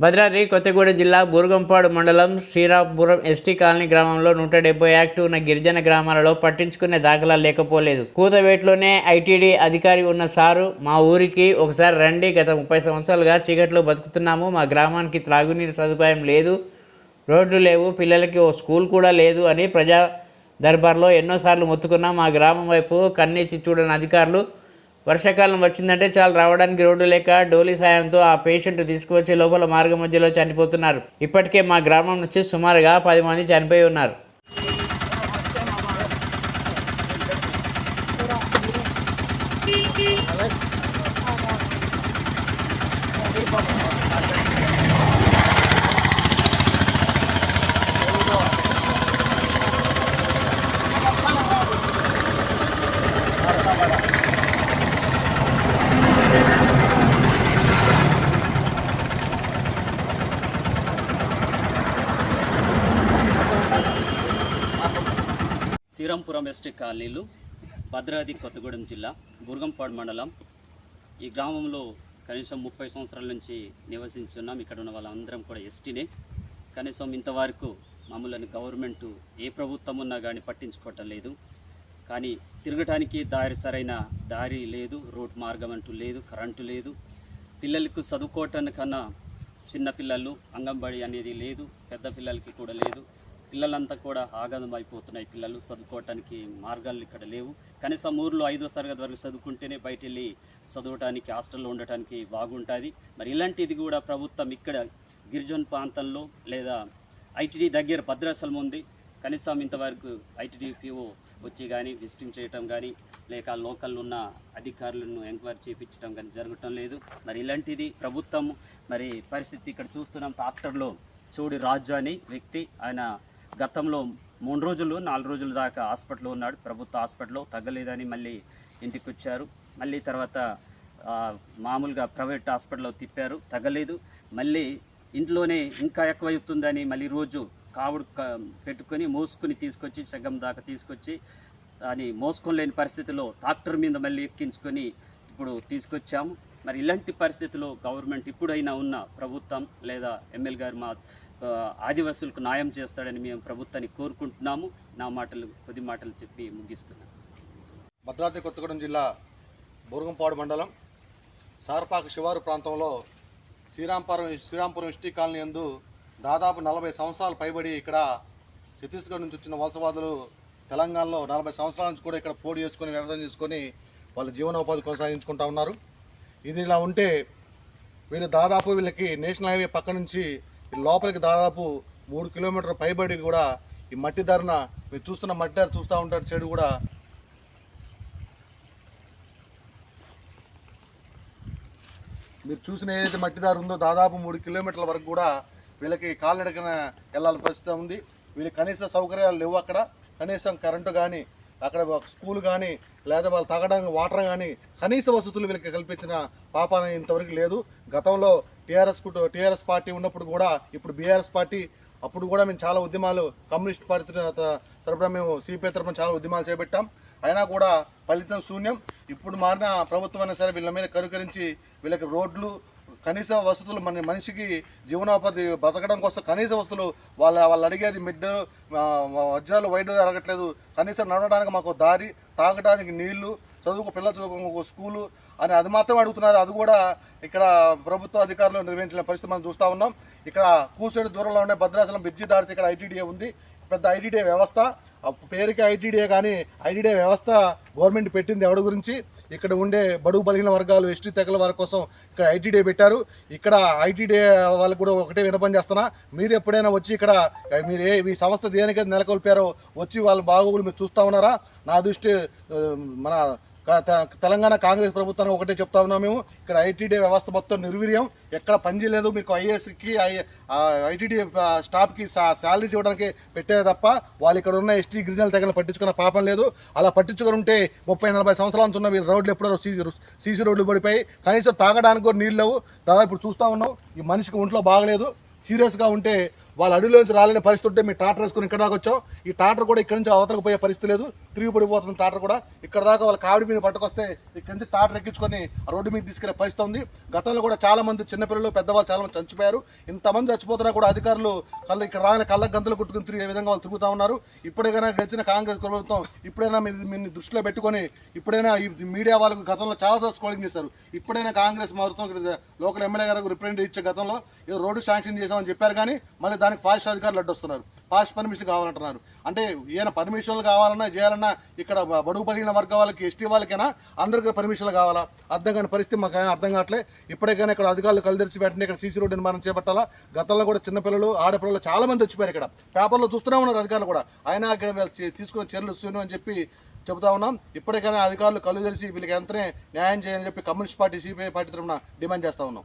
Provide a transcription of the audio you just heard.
భద్రాద్రి కొత్తగూడెం జిల్లా బూర్గంపాడు మండలం Srirampuram ST colony గ్రామంలో నూట డెబ్బై యాక్టు ఉన్న గిరిజన గ్రామాలలో పట్టించుకునే దాఖలా లేకపోలేదు. కూతవేట్లోనే ఐటీడీ అధికారి ఉన్న సారు మా ఊరికి ఒకసారి రండి గత ముప్పై సంవత్సరాలుగా చీకట్లో బతుకుతున్నాము మా గ్రామానికి త్రాగునీరు సదుపాయం లేదు రోడ్లు లేవు పిల్లలకి ఓ స్కూల్ కూడా లేదు అని ప్రజా దర్బార్లో ఎన్నోసార్లు మొత్తుకున్నా మా గ్రామం వైపు కన్నెత్తి చూడని అధికారులు వర్షాకాలం వచ్చిందంటే చాలు రావడానికి రోడ్డు లేక డోలీ సాయంతో ఆ పేషెంట్ తీసుకువచ్చే లోపల మార్గ మధ్యలో చనిపోతున్నారు. ఇప్పటికే మా గ్రామం నుంచి సుమారుగా పది మంది చనిపోయి ఉన్నారు. శ్రీరాంపురం ఎస్టీ కాలనీలు భద్రాద్రి కొత్తగూడెం జిల్లా బుర్గంపాడు మండలం. ఈ గ్రామంలో కనీసం ముప్పై సంవత్సరాల నుంచి నివసించున్నాం. ఇక్కడ ఉన్న వాళ్ళందరం కూడా ఎస్టీనే. కనీసం ఇంతవరకు మమ్మల్ని గవర్నమెంట్ ఏ ప్రభుత్వం ఉన్నా కానీ పట్టించుకోవటం లేదు. కానీ తిరగటానికి దారి సరైన దారి లేదు. రోడ్ మార్గం అంటూ లేదు. కరెంటు లేదు. పిల్లలకు చదువుకోవటానికన్నా చిన్న పిల్లలు అంగన్వాడి అనేది లేదు. పెద్ద పిల్లలకి కూడా లేదు. పిల్లలంతా కూడా ఆగదం అయిపోతున్నాయి. పిల్లలు చదువుకోవటానికి మార్గాలు ఇక్కడ లేవు. కనీసం ఊర్లో ఐదో తరగతి వరకు చదువుకుంటేనే బయట వెళ్ళి చదవటానికి హాస్టల్లో ఉండటానికి బాగుంటుంది. మరి ఇలాంటిది కూడా ప్రభుత్వం ఇక్కడ గిరిజన ప్రాంతంలో లేదా ఐటీడీ దగ్గర భద్రాచలం ఉంది. కనీసం ఇంతవరకు ఐటీడీపీఓ వచ్చి కానీ విజిటింగ్ చేయటం కానీ లేక లోకల్ ఉన్న అధికారులను ఎంక్వైరీ చేయించడం కానీ జరగటం లేదు. మరి ఇలాంటిది ప్రభుత్వం మరి పరిస్థితి ఇక్కడ చూస్తున్నాం ట్రాక్టర్లో చోడి రాజు అని వ్యక్తి ఆయన గతంలో మూడు రోజులు నాలుగు రోజుల దాకా హాస్పిటల్లో ఉన్నాడు. ప్రభుత్వ హాస్పిటల్లో తగ్గలేదని మళ్ళీ ఇంటికి వచ్చారు మళ్ళీ తర్వాత మామూలుగా ప్రైవేట్ హాస్పిటల్లో తిప్పారు. తగ్గలేదు. మళ్ళీ ఇంట్లోనే ఇంకా ఎక్కువ అవుతుందని మళ్ళీ రోజు కావుడు పెట్టుకొని మోసుకొని తీసుకొచ్చి సగం దాకా తీసుకొచ్చి అని మోసుకోలేని పరిస్థితిలో డాక్టర్ మీద మళ్ళీ ఎక్కించుకొని ఇప్పుడు తీసుకొచ్చాము. మరి ఇలాంటి పరిస్థితిలో గవర్నమెంట్ ఇప్పుడైనా ఉన్న ప్రభుత్వం లేదా ఎమ్మెల్యే గారు మా ఆదివాసులకు న్యాయం చేస్తాడని మేము ప్రభుత్వాన్ని కోరుకుంటున్నాము. నా మాటలు కొద్ది మాటలు చెప్పి ముగిస్తున్నాను భద్రాద్రి కొత్తగూడెం జిల్లా బురగంపాడు మండలం సారపాక శివారు ప్రాంతంలో శ్రీరాంపురం శ్రీరాంపురం ఎస్టీ కాలనీ యందు దాదాపు నలభై సంవత్సరాలు పైబడి ఇక్కడ ఛత్తీస్గఢ్ నుంచి వచ్చిన వలసవాదులు తెలంగాణలో నలభై సంవత్సరాల నుంచి కూడా ఇక్కడ పోటీ చేసుకొని వ్యవసాయం చేసుకొని వాళ్ళ జీవనోపాధి కొనసాగించుకుంటా ఉన్నారు. ఇది ఇలా ఉంటే వీళ్ళు దాదాపు వీళ్ళకి నేషనల్ హైవే పక్క నుంచి లోపలికి దాదాపు మూడు కిలోమీటర్ పైబడి కూడా ఈ మట్టి ధరన మీరు చూస్తున్న మట్టి ధర చూస్తూ ఉంటారు చెడు కూడా. మీరు చూసిన ఏదైతే మట్టి దారి ఉందో దాదాపు మూడు కిలోమీటర్ల వరకు కూడా వీళ్ళకి కాలినడకన వెళ్ళాల్సిన పరిస్థితి ఉంది. వీళ్ళకి కనీస సౌకర్యాలు లేవు అక్కడ. కనీసం కరెంటు కానీ అక్కడ స్కూల్ కానీ లేదా వాళ్ళు తాగడానికి వాటర్ కానీ కనీస వసతులు వీళ్ళకి కల్పించిన పాపాన ఇంతవరకు లేదు. గతంలో టీఆర్ఎస్ టీఆర్ఎస్ పార్టీ ఉన్నప్పుడు కూడా ఇప్పుడు బీఆర్ఎస్ పార్టీ అప్పుడు కూడా మేము చాలా ఉద్యమాలు కమ్యూనిస్ట్ పార్టీ తరఫున తరపున మేము సిపిఐ తరఫున చాలా ఉద్యమాలు చేపట్టాం. అయినా కూడా ఫలితం శూన్యం. ఇప్పుడు మారిన ప్రభుత్వం అయినా సరే వీళ్ళ మీద కరుకరించి వీళ్ళకి రోడ్లు కనీస వసతులు మన మనిషికి జీవనోపాధి బతకడం కోసం కనీస వసతులు వాళ్ళ వాళ్ళు అడిగేది మిడ్ వజ్రాలు వైద్యులు అడగట్లేదు కనీసం నడవడానికి మాకు దారి తాగడానికి నీళ్ళు చదువుకు పిల్లల చదువుకు స్కూలు అని అది మాత్రం అడుగుతున్నారు. అది కూడా ఇక్కడ ప్రభుత్వ అధికారులు నిర్వహించిన పరిస్థితి మనం చూస్తూ ఉన్నాం. ఇక్కడ కూసేడు దూరంలో ఉండే భద్రాచలం బ్రిడ్జి దాటితే ఇక్కడ ఐటీడీఏ ఉంది. పెద్ద ఐటీడీఏ వ్యవస్థ. పేరుకి ఐటీడీఏ కానీ ఐటీడీఏ వ్యవస్థ గవర్నమెంట్ పెట్టింది ఎవరి గురించి? ఇక్కడ ఉండే బడుగు బలిగిన వర్గాలు ఎస్టీ తెగల వారి కోసం ఇక్కడ ఐటీడీఏ పెట్టారు. ఇక్కడ ఐటీడీఏ వాళ్ళకు కూడా ఒకటే వినపం చేస్తున్నా. మీరు ఎప్పుడైనా వచ్చి ఇక్కడ మీరు ఏ మీ సంస్థ దేనికైతే నెలకొల్పారో వచ్చి వాళ్ళ బాగోగులు మీరు చూస్తూ ఉన్నారా? నా దృష్టి మన తెలంగాణ కాంగ్రెస్ ప్రభుత్వానికి ఒకటే చెప్తా ఉన్నాం మేము. ఇక్కడ ఐటీడీ వ్యవస్థ మొత్తం నిర్వీర్యం. ఎక్కడ పనిచేయలేదు మీకు ఐఏఎస్కి ఐటీడీ స్టాఫ్కి శాలరీస్ ఇవ్వడానికి పెట్టారు తప్ప వాళ్ళు ఇక్కడ ఉన్న ఎస్టీ గిరిజనుల తెగలను పట్టించుకున్న పాపం లేదు. అలా పట్టించుకుని ఉంటే ముప్పై నలభై సంవత్సరాల నుంచి ఉన్న వీళ్ళ రోడ్లు ఎప్పుడో సీసీ సీసీ రోడ్లు పడిపోయి కనీసం తాగడానికి కూడా నీళ్ళు లేవు. దాదాపు ఇప్పుడు చూస్తూ ఉన్నాం. ఈ మనిషికి ఒంట్లో బాగలేదు. సీరియస్గా ఉంటే వాళ్ళ అడవిలోంచి రాలేని పరిస్థితి ఉంటే మీ టాటర్ వేసుకుని ఇక్కడ దాకా వచ్చాం ఈ టాటర్ కూడా ఇక్కడ నుంచి అవతలకు పోయే పరిస్థితి లేదు. తిరిగి పడిపోతుంది టాటర్ కూడా ఇక్కడ దాకా వాళ్ళ కావిడి మీద పట్టుకొస్తే ఇక్కడ నుంచి టాటర్ ఎక్కించుకొని రోడ్డు మీద తీసుకెళ్ళే పరిస్థితి ఉంది. గతంలో కూడా చాలా మంది చిన్నపిల్లలు పెద్దవాళ్ళు చాలా మంది చచ్చిపోయారు. ఇంతమంది చచ్చిపోతున్నా కూడా అధికారులు కళ్ళు ఇక్కడ రాగానే కళ్ళ గంతలు కొట్టుకుని తిరిగే విధంగా వాళ్ళు తిరుగుతూ ఉన్నారు. ఇప్పుడైనా గెలిచిన కాంగ్రెస్ ప్రభుత్వం ఇప్పుడైనా మీ దృష్టిలో పెట్టుకొని ఇప్పుడైనా ఈ మీడియా వాళ్ళకు గతంలో చాలా స్కోలింగ్ చేశారు. ఇప్పుడైనా కాంగ్రెస్ ప్రభుత్వం లోకల్ ఎమ్మెల్యే గారికి రిప్రజెంట్ ఇచ్చే గతంలో ఏదో రోడ్డు శాంక్షన్ చేశామని చెప్పారు కానీ మళ్ళీ దానికి ఫారెస్ట్ అధికారులు అడ్డొస్తున్నారు. ఫారెస్ట్ పర్మిషన్ కావాలంటున్నారు. అంటే ఈయన పర్మిషన్లు కావాలన్నా చేయాలన్నా ఇక్కడ బడుగు పడిన వర్గ వాళ్ళకి ఎస్టీ వాళ్ళకైనా అందరికీ పర్మిషన్లు కావాలా? అర్థం కాని పరిస్థితి మాకు అర్థం కావట్లే. ఇప్పటికైనా ఇక్కడ అధికారులు కలిదరిచి వెంటనే ఇక్కడ సీసీ రోడ్డు నిర్మాణం చేపట్టాలా? గతంలో కూడా చిన్నపిల్లలు ఆడపిల్లలు చాలామంది వచ్చిపోయారు ఇక్కడ. పేపర్లో చూస్తూనే ఉన్నారు అధికారులు కూడా. అయినా ఇక్కడ తీసుకున్న చర్యలు ఇస్తున్నాం అని చెప్పి చెబుతా ఉన్నాం. ఇప్పటికైనా అధికారులు కళ్ళు తెలిసి వీళ్ళకి ఎంతనే న్యాయం చేయాలని చెప్పి కమ్యూనిస్ట్ పార్టీ సిపిఐ పార్టీ తరఫున డిమాండ్ చేస్తా ఉన్నాం.